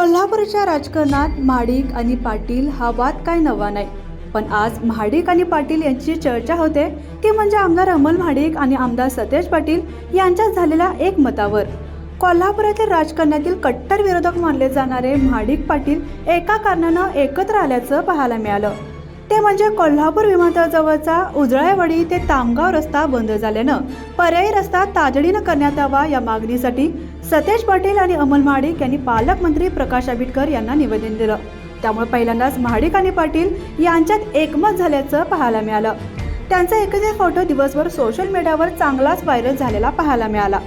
कोल्हापूरच्या राजकारणात महाडिक आणि पाटील हा वाद काय नवा नाही. पण आज महाडिक आणि पाटील यांची चर्चा होते ती म्हणजे आमदार अमल महाडिक आणि आमदार सतेज पाटील यांच्यात झालेल्या एकमतावर. कोल्हापुरातील राजकारणातील कट्टर विरोधक मानले जाणारे महाडिक पाटील एका कारणानं एकत्र आल्याचं पाहायला मिळालं. ते म्हणजे कोल्हापूर विमानतळाजवळचा उजळायवाडी ते तामगाव रस्ता बंद झाल्यानं पर्यायी रस्ता तातडीनं करण्यात यावा या मागणीसाठी सतेज पाटील आणि अमल महाडिक यांनी पालकमंत्री प्रकाश आंबेडकर यांना निवेदन दिलं. त्यामुळे पहिल्यांदाच महाडिक आणि पाटील यांच्यात एकमत झाल्याचं पाहायला मिळालं. त्यांचा एकत्रित फोटो दिवसभर सोशल मीडियावर चांगलाच व्हायरल झालेला पाहायला मिळाला.